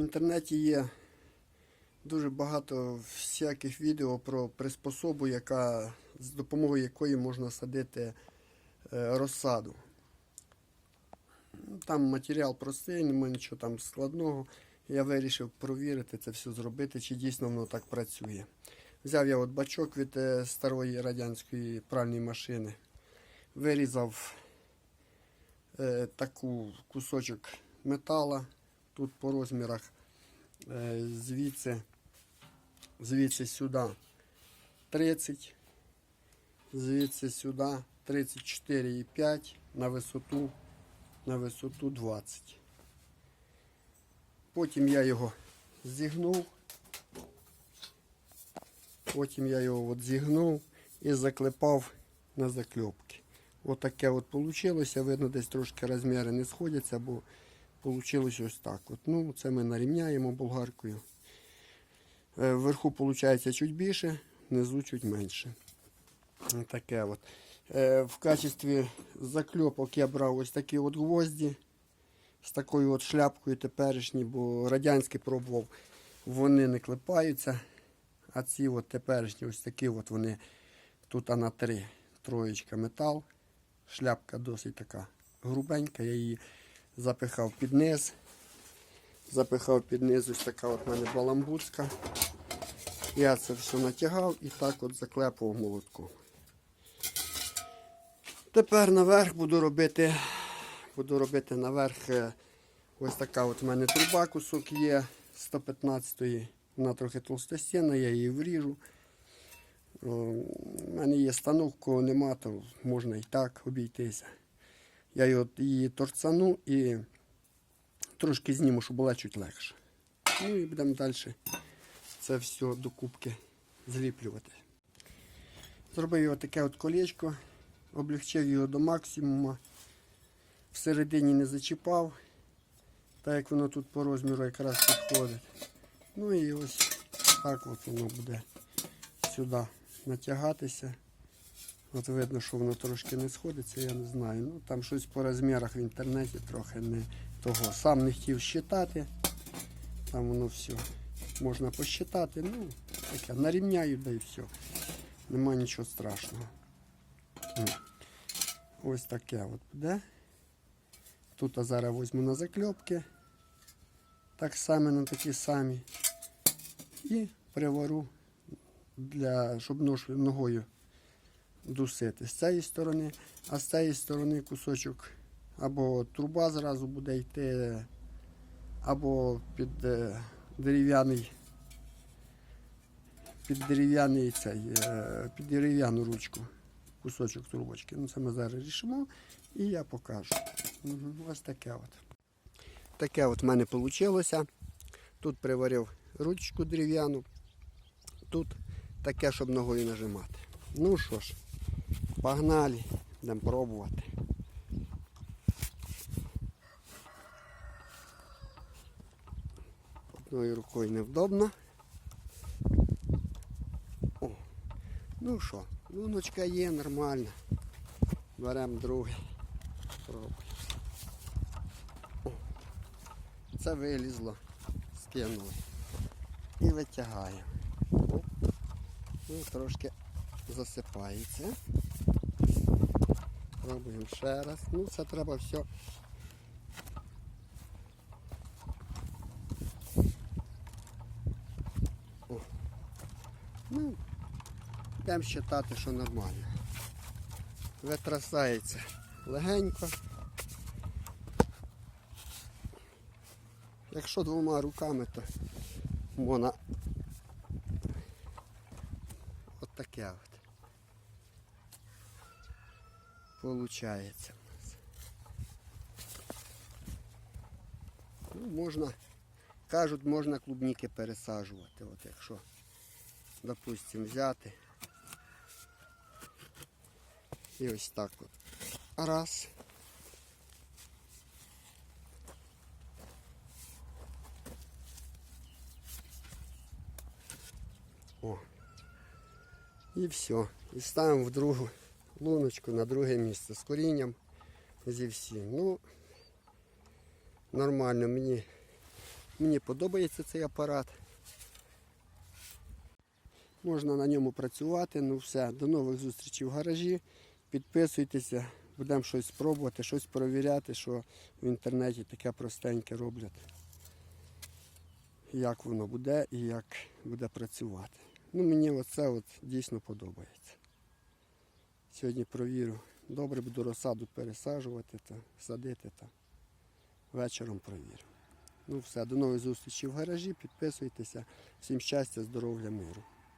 інтернеті є дуже багато всяких відео про приспособу, яка, з допомогою якої можна садити е, розсаду. Там матеріал простий, немає нічого там складного. Я вирішив провірити це все зробити, чи дійсно воно так працює. Взяв я от бачок від е, старої радянської пральної машини, вирізав е, таку кусочок метала, тут по розмірах, е, звідси, звідси сюди 30, звідси сюди 34,5 на висоту, на висоту 20. Потім я його зігнув. Потім я його от зігнув і заклепав на закльопки. Отаке от вийшло. Видно, десь трошки розміри не сходяться, бо вийшло ось так. От. Ну, це ми нарівняємо болгаркою. Е, Вверху виходить чуть більше, внизу чуть менше. Таке от. Е, В качестві закльопок я брав ось такі от гвозді з такою от шляпкою теперішній, бо радянський пробував, вони не клепаються. А ці от теперішні ось такі от вони тут на три. Троєчка метал. Шляпка досить така грубенька. Я її запихав під низ. Запихав під низ ось така от мене баламбуцька. Я це все натягав і так от заклепував молотком. Тепер наверх буду робити, буду робити наверх е, ось така от в мене труба кусок є 115-ї. Вона трохи толстостінна, я її вріжу. У мене є станок, кого нема, то можна і так обійтися. Я його, її торцану і трошки зніму, щоб була чуть легше. Ну і будемо далі це все докупки зліплювати. Зробив його таке от колечко, облегчив його до максимуму. Всередині не зачіпав, так як воно тут по розміру якраз підходить. Ну і ось так от воно буде сюди натягатися. От видно, що воно трошки не сходиться, я не знаю. Ну там щось по розмірах в інтернеті трохи не того. Сам не хотів щитати. Там воно все можна посчитати. Ну, таке, нарівняю, да і все. Нема нічого страшного. Ось таке от буде. Тут я зараз візьму на закльопки. Так само на такі самі. І привару, для, щоб нож ногою дусити з цієї сторони, а з цієї сторони кусочок або труба зразу буде йти, або під е, дерев'яний під дерев'яний цей, е, під дерев'яну ручку кусочок трубочки. Ну, це ми зараз рішимо і я покажу. Угу, ось таке от. Таке от в мене вийшло. Тут приварив ручку дерев'яну, тут таке, щоб ногою нажимати. Ну що ж, погнали, будемо пробувати. Одною рукою невдобно. О, ну що, луночка є нормальна. Беремо другий. Пробуємо. Це вилізло, скинули. І витягаємо. Ну, трошки засипається. Пробуємо ще раз. Ну, це треба все. О. Ну, будемо вважати, що нормально. Витрасається легенько. Якщо двома руками, то можна от таке от. Нас. Ну, можна, кажуть, можна клубніки пересаджувати, от якщо, допустимо, взяти. І ось так от. Раз. О. І все. І ставимо в другу луночку на друге місце з корінням зі всім. Ну, нормально мені Мені подобається цей апарат. Можна на ньому працювати. Ну все, до нових зустрічей в гаражі. Підписуйтеся, будемо щось пробувати, щось перевіряти, що в інтернеті таке простеньке роблять. Як воно буде і як буде працювати. Ну, мені оце от дійсно подобається. Сьогодні провірю. Добре буду розсаду пересаджувати та садити та вечором провірю. Ну все, до нових зустрічі в гаражі. Підписуйтеся. Всім щастя, здоров'я, миру.